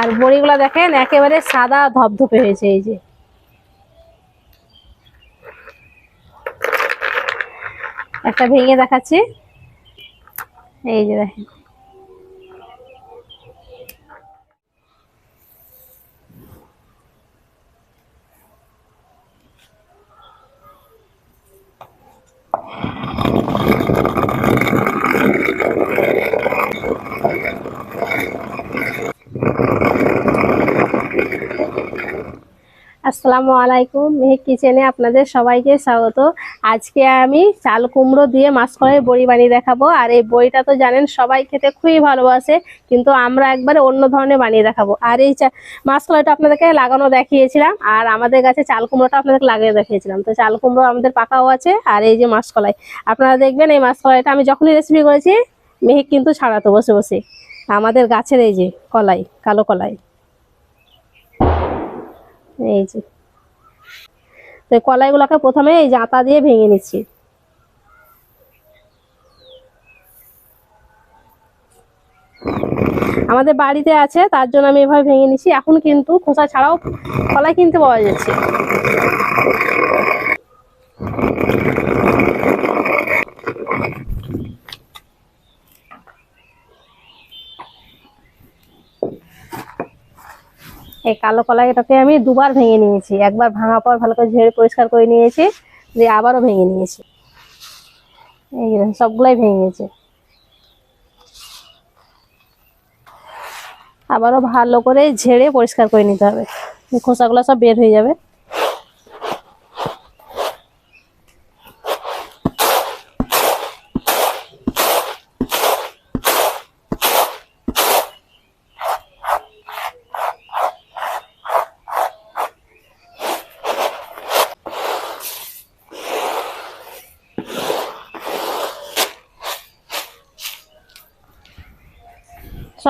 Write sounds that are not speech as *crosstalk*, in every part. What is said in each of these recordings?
আর বড়িগুলো দেখেন, একেবারে সাদা ধপধপে হয়েছে এই যে। একটা ভেঙে দেখাচ্ছি। এই যে দেখেন। আসসালামু আলাইকুম। মেহেক কিচেনে আপনাদের সবাইকে স্বাগত। আজকে আমি চাল কুমড়ো দিয়ে মাসকলাইয়ের বড়ি বানিয়ে দেখাবো। আর এই বড়িটা তো জানেন, সবাই খেতে খুবই ভালোবাসে, কিন্তু আমরা একবারে অন্য ধরনের বানিয়ে দেখাবো। আর এই চা- মাসকলাইটা আপনাদেরকে লাগানো দেখিয়েছিলাম, আর আমাদের কাছে চাল কুমড়োটা আপনাদেরকে লাগিয়ে দেখিয়েছিলাম। তো চাল কুমড়ো আমাদের পাকাও আছে, আর এই যে মাসকলাই আপনারা দেখবেন এই মাসকলাইটা আমি যখনই রেসিপি করেছি, মেহেক কিন্তু ছাড়াতো বসে বসে। আমাদের গাছের এই যে কলাই, কালো কলাই। এই যে। তো কলাইগুলোকে প্রথমে এই জাঁতা দিয়ে ভেঙে নিচ্ছি। আমাদের বাড়িতে আছে, তার জন্য আমি এভাবে ভেঙে নিচ্ছি। এখন কিন্তু খোসা ছাড়াও কলাই কিনতে পাওয়া যাচ্ছে। এই কালো কলাইটাকে আমি দুবার ভেঙে নিয়েছি। একবার ভাঙা পর ভালো করে ঝেড়ে পরিষ্কার করে নিয়েছি যে আবারও ভেঙে নিয়েছি। এই সবগুলাই ভেঙে গেছে। আবারও ভালো করে ঝেড়ে পরিষ্কার করে নিতে হবে। খোসাগুলো সব বের হয়ে যাবে।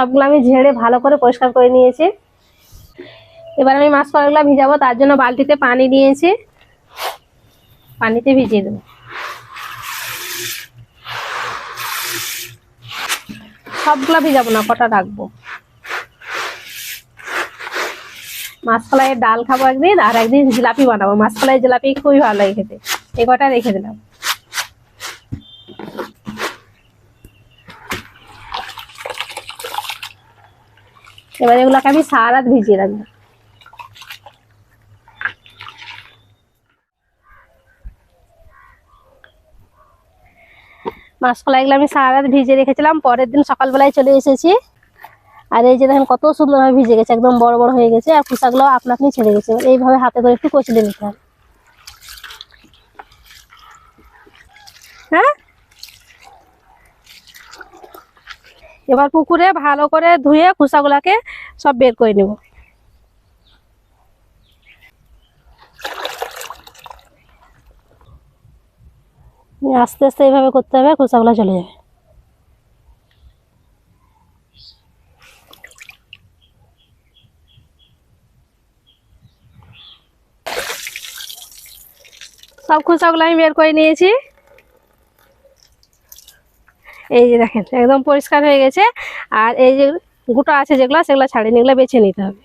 সবগুলো আমি ঝেড়ে ভালো করে পরিষ্কার করে নিয়েছি। এবার আমি মাছ কলাগুলো ভিজাবো, তার জন্য বালতিতে পানি নিয়েছি। পানিতে ভিজিয়ে দেবো। সবগুলো ভিজাবো না, কটা রাখব? মাছকলাইয়ের ডাল খাব একদিন, আর একদিন জিলাপি বানাবো। মাছকলাইয়ের জিলাপি খুবই ভালো লাগে খেতে। এই কটা রেখে দিলাম। এবার এগুলোকে আমি সারা রাত ভিজিয়ে রাখব। মাসকলাইগুলো আমি সারা রাত ভিজিয়ে রেখেছিলাম, পরের দিন সকালবেলায় চলে এসেছি। আর এই যে দেখেন কত সুন্দরভাবে ভিজে গেছে, একদম বড় বড় হয়ে গেছে, আর কুসাগুলো আপনা আপনি ছেড়ে গেছে এইভাবে হাতে করে একটু কচলে নিতে হবে। হ্যাঁ? এবার পুকুরে ভালো করে ধুয়ে খোসাগুলাকে সব বের করে নেব। আস্তে আস্তে এইভাবে করতে হবে, খোসাগুলো চলে যাবে। সব খোসাগুলো আমি বের করে নিয়েছি। এই যে দেখেন, একদম পরিষ্কার হয়ে গেছে। আর এই যে গোটা আছে যেগুলো, সেগুলো ছাড়িয়ে এগুলো বেছে নিতে হবে।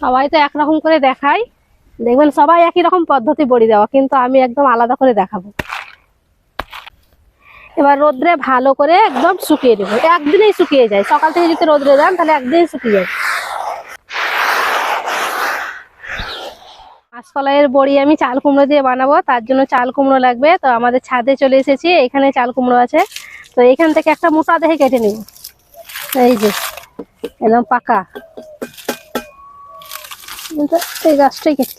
সবাই তো একরকম করে দেখায়। দেখবেন সবাই একই রকম পদ্ধতি বড়ি দেওয়া, কিন্তু আমি একদম আলাদা করে দেখাবো। এবার রোদ্রে ভালো করে একদম শুকিয়ে দেবো একদিনেই শুকিয়ে যায়। সকাল থেকে যদি রোদ্রে দেন তাহলে একদিনই শুকিয়ে যায়। কাঁচকলাইয়ের বড়ি আমি চাল কুমড়ো দিয়ে বানাবো, তার জন্য চাল কুমড়ো লাগবে। তো আমাদের ছাদে চলে এসেছি, এখানে চাল কুমড়ো আছে। তো এখান থেকে একটা মোটা দেখে কেটে নিব। এই যে, একদম পাকা। এই গাছটাই কেটে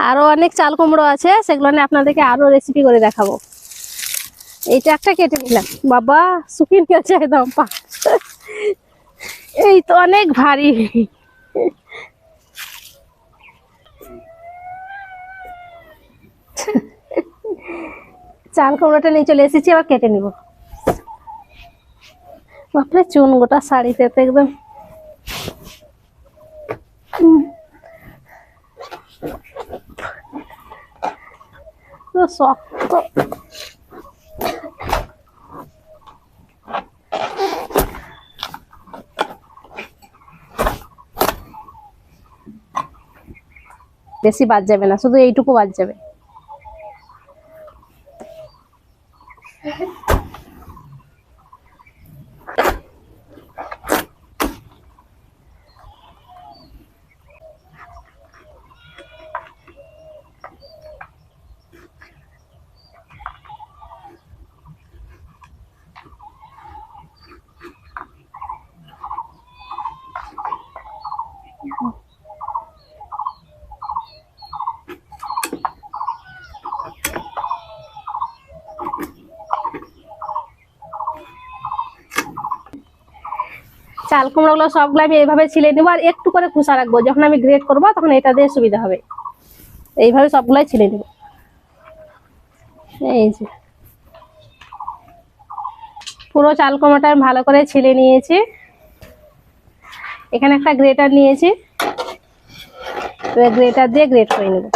নিই। আরও অনেক চাল কুমড়ো আছে, সেগুলো নিয়ে আপনাদেরকে আরও রেসিপি করে দেখাবো। এইটা একটা কেটে নিলাম। বাবা, শুকিয়ে গেছে একদম পা। এই তো অনেক ভারী। চাল কুমড়োটা নিয়ে চলে এসেছি আবার কেটে নিব। বাপরে, চুন গোটা শাড়িতে তো একদম শক্ত। বেশি বাদ যাবে না শুধু এইটুকু বাদ যাবে। চাল কুমড়োগুলো সবগুলো আমি এইভাবে ছিলে নেব, আর একটু করে খুসা রাখব। যখন আমি গ্রেড করব, তখন এটা দিয়ে সুবিধা হবে। এইভাবে সবগুলাই ছিলে নেব। এই যে। পুরো চাল কুমড়োটা আমি ভালো করে ছিলে নিয়েছি। এখানে একটা গ্রেটার নিয়েছি। গ্রেটার দিয়ে গ্রেট করে নেব।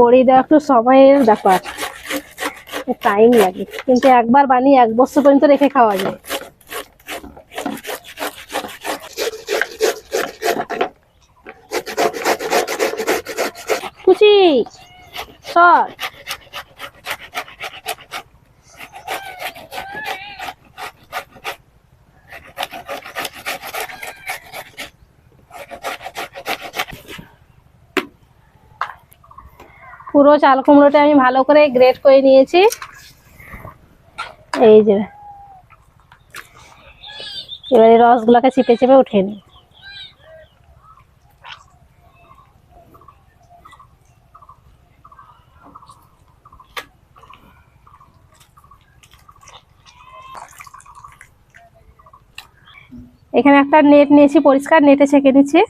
বড়ি দেওয়া একটু সময়ের ব্যাপার। টাইম লাগে। কিন্তু একবার বানিয়ে এক বছর পর্যন্ত রেখে খাওয়া যায়। কুচি, সর। পুরো চাল কুমড়োটা আমি ভালো করে গ্রেট করে নিয়েছি। এই যে। এবারে রসগুলোকে চিপে চিপে উঠে নিই। এখানে একটা নেট নিয়েছি, পরিষ্কার নেটে ছেঁকে নিচ্ছি।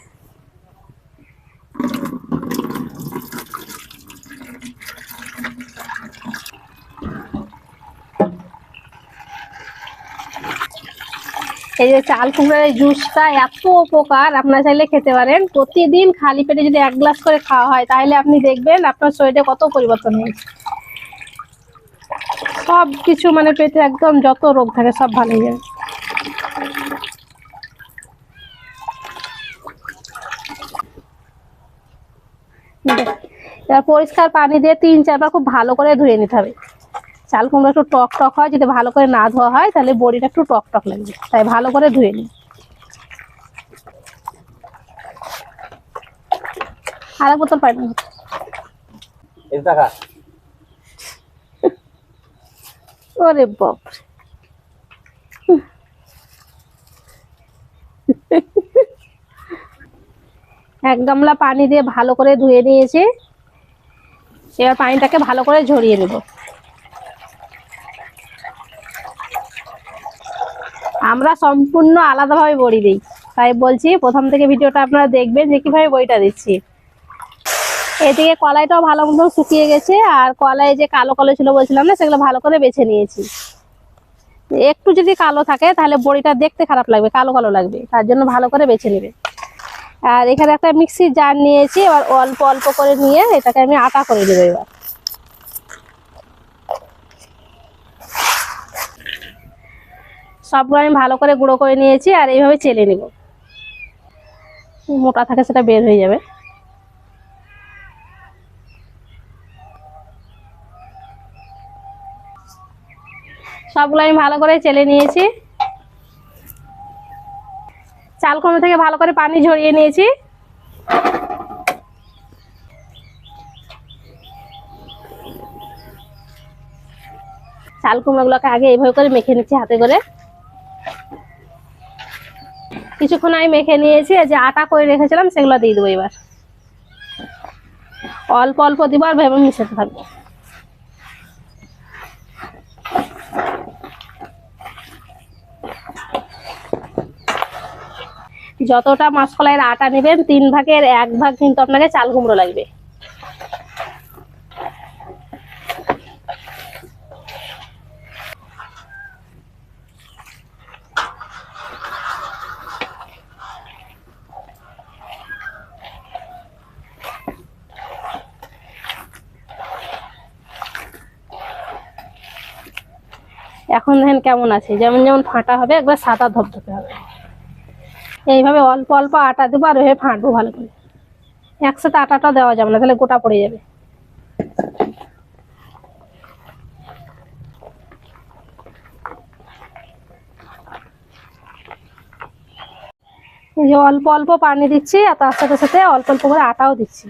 এই যে চাল কুমড়ার জুসটা এত উপকার, আপনারা চাইলে খেতে পারেন। প্রতিদিন খালি পেটে যদি এক গ্লাস করে খাওয়া হয়, তাহলে আপনি দেখবেন আপনার শরীরে কত পরিবর্তন হয়েছে। সব কিছু মানে পেটে একদম যত রোগ থাকে, সব ভালো হয়ে এবার পরিষ্কার পানি দিয়ে তিন চারবার খুব ভালো করে ধুয়ে নিতে হবে। চাল কুমড়ো একটু টক টক হয় যদি ভালো করে না ধোয়া হয় তাহলে বড়িটা একটু টক টক লাগবে। তাই ভালো করে ধুয়ে নিই। আর এক বোতল পানি। ওরে বাপ এক গামলা পানি দিয়ে ভালো করে ধুয়ে নিয়েছি। এবার পানিটাকে ভালো করে ঝরিয়ে নেব। আমরা সম্পূর্ণ আলাদাভাবে বড়ি দিই। তাই বলছি, প্রথম থেকে ভিডিওটা আপনারা দেখবেন যে কীভাবে বড়িটা দিচ্ছি। এদিকে কলাইটাও ভালো মতো শুকিয়ে গেছে, আর কলাই যে কালো কালো ছিল বলছিলাম না, সেগুলো ভালো করে বেছে নিয়েছি। একটু যদি কালো থাকে, তাহলে বড়িটা দেখতে খারাপ লাগবে, কালো কালো লাগবে, তার জন্য ভালো করে বেছে নেবে। আর এখানে একটা মিক্সির জার নিয়েছি, এবার অল্প অল্প করে নিয়ে এটাকে আমি আটা করে দেবো এবার। সবগুলো আমি ভালো করে গুঁড়ো করে নিয়েছি আর এইভাবে চেলে নিব। মোটা থাকে সেটা বের হয়ে যাবে। সবগুলো আমি ভালো করে চেলে নিয়েছি। চাল কুমড়ো থেকে ভালো করে পানি ঝরিয়ে নিয়েছি। চাল কুমড়োগুলোকে আগে এইভাবে করে মেখে নিচ্ছি হাতে করে। কিছুক্ষণ আমি মেখে নিয়েছি যে আটা করে রেখেছিলাম, সেগুলো দিয়ে দেবো এবার। অল্প অল্প দিব আর ভেবে মিশাতে থাকব। যতটা মাসকলাইয়ের আটা নেবেন, তিন ভাগের এক ভাগ কিন্তু আপনাকে চাল কুমড়ো লাগবে। এখন দেখেন কেমন আছে। যেমন যেমন ফাঁটা হবে, একবার সাদা ধপধপে হবে। এইভাবে অল্প অল্প আটা দেবো আর ওইভাবে ফাঁটবো ভালো করে। একসাথে আটাটা দেওয়া যাবে না, তাহলে গোটা পড়ে যাবে। এই যে অল্প অল্প পানি দিচ্ছি আর তার সাথে সাথে অল্প অল্প করে আটাও দিচ্ছি।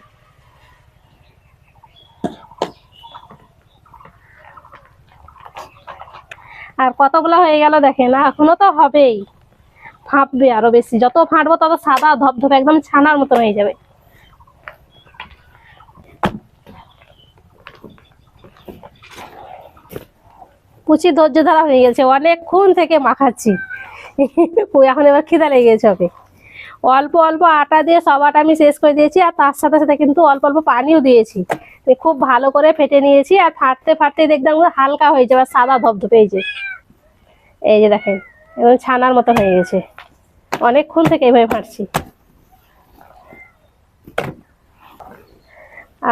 আর কতগুলো হয়ে গেল দেখেন এখনও তো হবেই। ফাঁপবে আরও বেশি, যত ফাঁটবো তত সাদা ধপধপে একদম ছানার মতো হয়ে যাবে। পুচি ধৈর্য ধরা হয়ে গেছে, অনেকক্ষণ থেকে মাখাচ্ছি। *laughs* এখন এবার খিদা লেগে গেছে ওকে। অল্প অল্প আটা দিয়ে সব আটা আমি শেষ করে দিয়েছি, আর তার সাথে সাথে কিন্তু অল্প অল্প পানিও দিয়েছি। খুব ভালো করে ফেটে নিয়েছি, আর ফাটতে ফাটতে দেখলাম হালকা হয়ে যাবে, সাদা ধপধপে এই এই যে দেখেন, এবং ছানার মতো হয়ে গেছে। অনেকক্ষণ থেকে এইভাবে ফাটছি।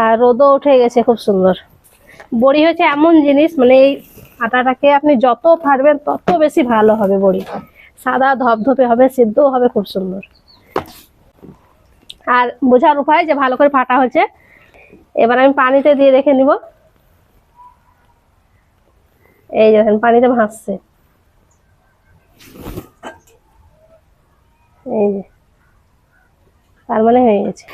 আর রোদও উঠে গেছে, খুব সুন্দর। বড়ি হচ্ছে এমন জিনিস মানে এই আটাটাকে আপনি যত ফাটবেন, তত বেশি ভালো হবে বড়ি। সাদা ধপধপে হবে, সিদ্ধও হবে, খুব সুন্দর। আর বোঝার উপায় যে ভালো করে ফাটা হচ্ছে এবার আমি পানিতে দিয়ে রেখে নিব। এই দেখেন, পানিতে ভাসছে। এই যে, তার মানে হয়ে গেছে।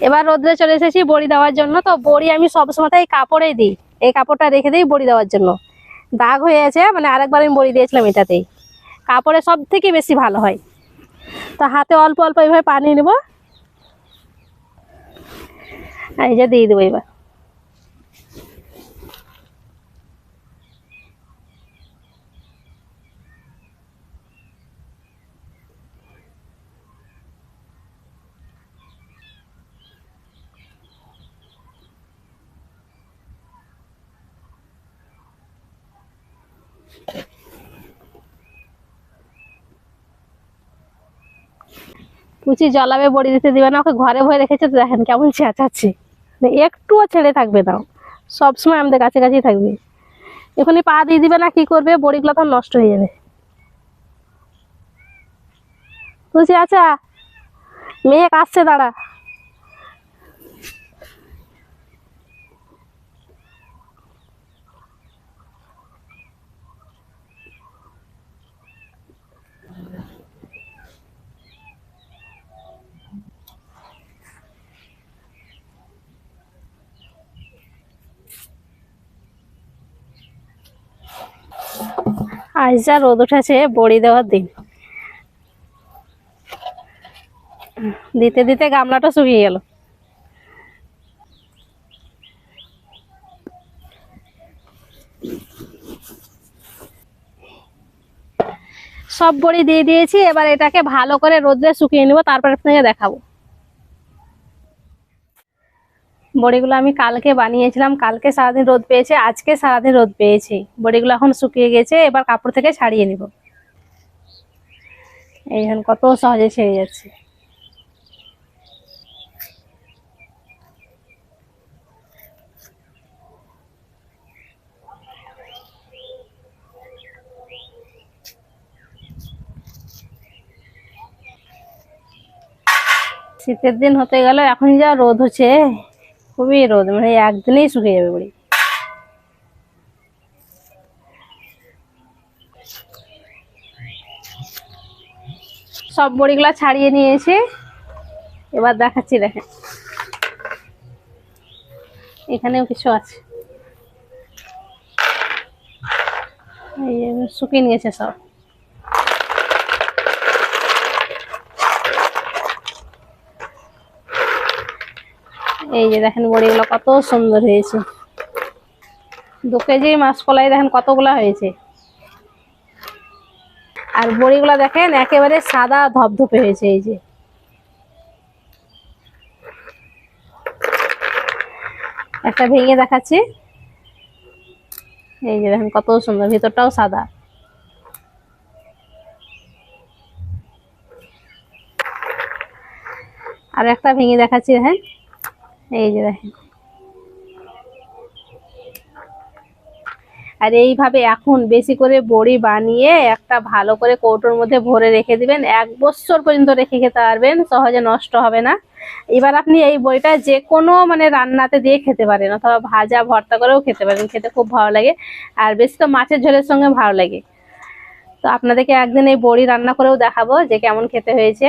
এবার রোদ্রে চলে এসেছি বড়ি দেওয়ার জন্য। তো বড়ি আমি সবসময় এই কাপড়েই দিই। এই কাপড়টা রেখে দিই বড়ি দেওয়ার জন্য। দাগ হয়ে আছে মানে আরেকবার আমি বড়ি দিয়েছিলাম এটাতেই। কাপড়ে সব থেকে বেশি ভালো হয়। তো হাতে অল্প অল্প এইভাবে পানি নেব। আর এই যে দিয়ে দেবো এবার পুচি জলাবে বড়ি দিতে দিবে না, ওকে ঘরে ভয়ে রেখেছে তো দেখেন কেমন চেঁচাচ্ছে। মানে একটুও ছেড়ে থাকবে না সবসময় আমাদের কাছে কাছেই থাকবে। এখনই পা দিয়ে দিবে না, কি করবে? বড়িগুলো তখন নষ্ট হয়ে যাবে। পুচি আচ্ছা মেয়ে কাছে দাঁড়া। আজ যা রোদ উঠেছে, বড়ি দেওয়ার দিন। দিতে দিতে গামলাটা শুকিয়ে গেল। সব বড়ি দিয়ে দিয়েছি, এবার এটাকে ভালো করে রোদ্রে শুকিয়ে নিব, তারপর আপনাকে দেখাবো। বড়িগুলো আমি কালকে বানিয়েছিলাম, কালকে সারাদিন রোদ পেয়েছে, আজকে সারাদিন রোদ পেয়েছে। বড়িগুলো এখন শুকিয়ে গেছে, এবার কাপড় থেকে ছাড়িয়ে নিব। এই দেখেন কত সহজে ছেড়ে যাচ্ছে। শীতের দিন হতে গেল এখন যা রোদ হচ্ছে। খুবই রোদ মানে একদিনেই শুকিয়ে যাবে বড়ি। সব বড়িগুলা ছাড়িয়ে নিয়েছি, এবার দেখাচ্ছি, দেখেন। এখানেও কিছু আছে। শুকিয়ে নিয়েছে সব। এই যে দেখেন বড়িগুলো কত সুন্দর হয়েছে। দু কেজি মাসকলাই দেখেন কতগুলা হয়েছে। আর বড়িগুলো দেখেন একেবারে সাদা ধপধপে হয়েছে এই যে। একটা ভেঙে দেখাচ্ছি। এই যে দেখেন কত সুন্দর, ভিতরটাও সাদা। আর একটা ভেঙে দেখাচ্ছি দেখেন। এই যে দেখেন। আর এইভাবে এখন বেশি করে বড়ি বানিয়ে একটা ভালো করে কৌটোর মধ্যে ভরে রেখে দিবেন। এক বছর পর্যন্ত রেখে খেতে পারবেন, সহজে নষ্ট হবে না। এবার আপনি এই বইটা যে কোনো মানে রান্নাতে দিয়ে খেতে পারেন, অথবা ভাজা, ভর্তা করেও খেতে পারেন। খেতে খুব ভালো লাগে, আর বেশি তো মাছের ঝোলের সঙ্গে ভালো লাগে। তো আপনাদেরকে একদিন এই বড়ি রান্না করেও দেখাবো যে কেমন খেতে হয়েছে।